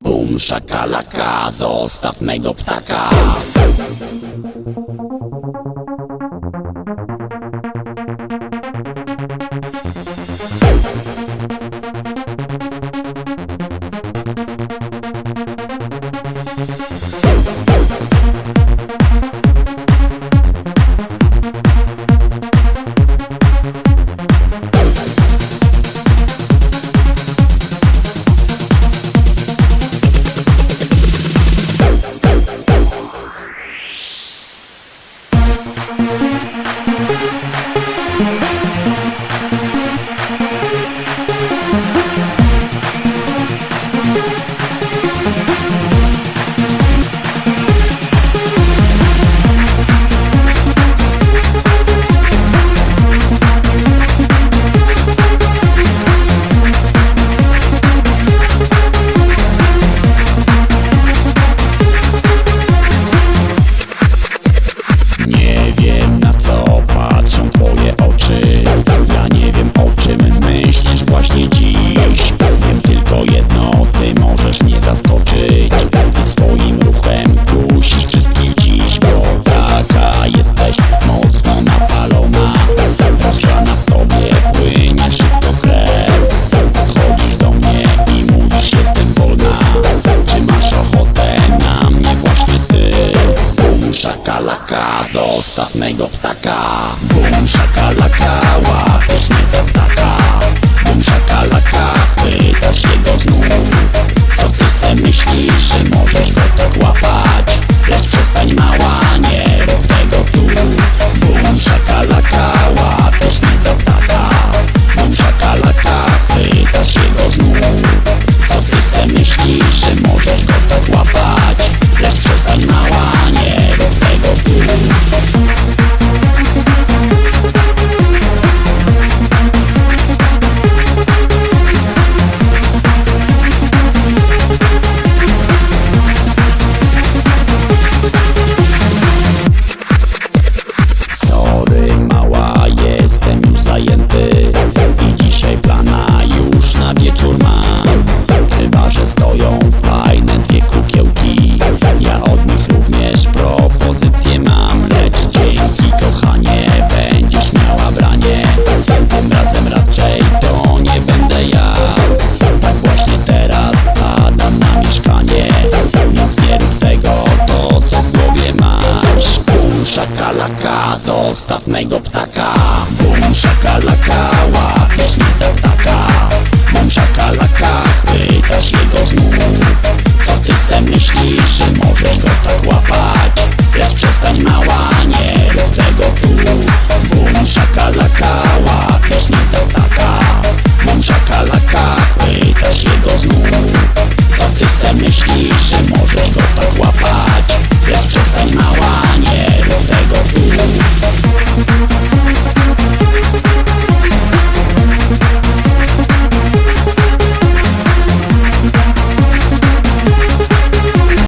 Bum szakalaka, zostaw mego ptaka. szakalaka, z ostatniego ptaka. Bum szakalaka, łap. panie. Nic nie rób tego, to co w głowie masz. Bum szakalaka, zostaw mego ptaka. Bum szakalaka, łapiesz mi za ptaka. Bum szakalaka, chwyć